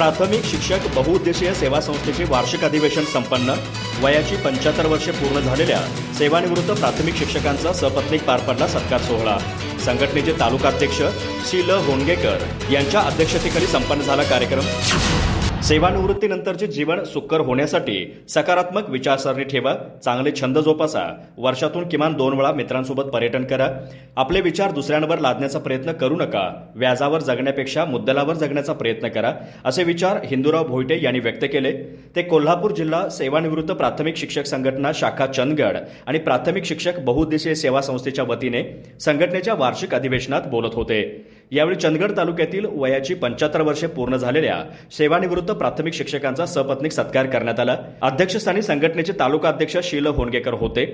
प्राथमिक शिक्षक बहुउद्देशीय सेवा संस्थेचे वार्षिक अधिवेशन संपन्न. वयाची पंच्याहत्तर वर्षे पूर्ण झालेल्या सेवानिवृत्त प्राथमिक शिक्षकांचा सपत्नीक पार पडला सत्कार सोहळा. संघटनेचे तालुकाध्यक्ष श्री ल होंगेकर यांच्या अध्यक्षतेखाली संपन्न झाला कार्यक्रम. सेवानिवृत्तीनंतरचे जीवन सुकर होण्यासाठी सकारात्मक विचारसरणी ठेवा चांगले छंद जोपासा वर्षातून किमान दोन वेळा मित्रांसोबत पर्यटन करा आपले विचार दुसऱ्यांवर लादण्याचा प्रयत्न करू नका व्याजावर जगण्यापेक्षा मुद्दलावर जगण्याचा प्रयत्न करा असे विचार हिंदूराव भोईटे यांनी व्यक्त केले. ते कोल्हापूर जिल्हा सेवानिवृत्त प्राथमिक शिक्षक संघटना शाखा चंदगड आणि प्राथमिक शिक्षक बहुउद्देशीय सेवा संस्थेच्या वतीने संघटनेच्या वार्षिक अधिवेशनात बोलत होते. यावेळी चंदगड तालुक्यातील वयाची पंच्याहत्तर वर्षे पूर्ण झालेल्या सेवानिवृत्त प्राथमिक शिक्षकांचा सपत्नीक सत्कार करण्यात आला. अध्यक्षस्थानी संघटनेचे तालुका अध्यक्ष शील होनगेकर होते.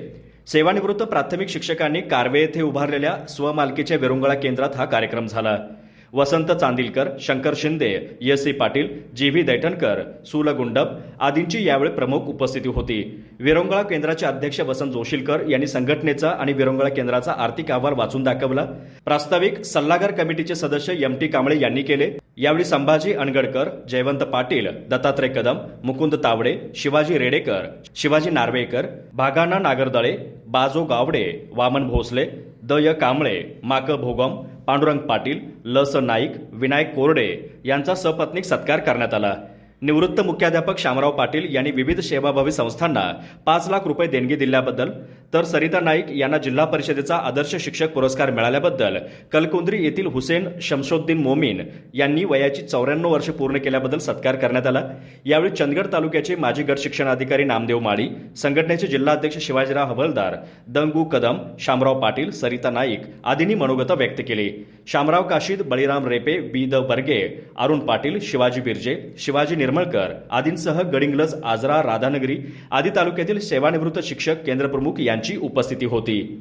सेवानिवृत्त प्राथमिक शिक्षकांनी कारवे येथे उभारलेल्या स्वमालकीच्या विरंगुळा केंद्रात हा कार्यक्रम झाला. Vasant Chandilkar Shankar Shinde S C Patil G V Daithankar Sul Gundap आदींची यावेळी प्रमुख उपस्थिती होती. विरंगुळा केंद्राचे अध्यक्ष वसंत जोशीलकर यांनी संघटनेचा आणि विरंगुळा केंद्राचा आर्थिक अहवाल वाचून दाखवला. प्रास्ताविक सल्लागार कमिटीचे सदस्य एम टी कांबळे यांनी केले. यावेळी संभाजी अनगडकर जयवंत पाटील दत्तात्रय कदम मुकुंद तावडे शिवाजी रेडेकर शिवाजी नार्वेकर भागाना नागरदळे बाजो गावडे वामन भोसले द य कांबळे माक भोगम पांडुरंग पाटील ल. स. नाईक विनायक कोरडे यांचा सपत्नीक सत्कार करण्यात आला. निवृत्त मुख्याध्यापक शामराव पाटील यांनी विविध सेवाभावी संस्थांना पाच लाख रुपये देणगी दिल्याबद्दल तर सरिता नाईक यांना जिल्हा परिषदेचा आदर्श शिक्षक पुरस्कार मिळाल्याबद्दल कलकुंद्री येथील हुसेन शमशोद्दीन मोमीन यांनी वयाची चौऱ्याण्णव वर्षे पूर्ण केल्याबद्दल सत्कार करण्यात आला. यावेळी चंदगड तालुक्याचे माजी गट शिक्षणाधिकारी नामदेव माळी संघटनेचे जिल्हाध्यक्ष शिवाजीराव हवलदार दंगू कदम शामराव पाटील सरिता नाईक आदींनी मनोगत व्यक्त केली. शामराव काशीद बळीराम रेपे बी द बर्गे अरुण पाटील शिवाजी बिर्जे शिवाजी निर्मळकर आदींसह गडिंग्लज आजरा राधानगरी आदी तालुक्यातील सेवानिवृत्त शिक्षक केंद्रप्रमुख यांच्या उपस्थिती होती.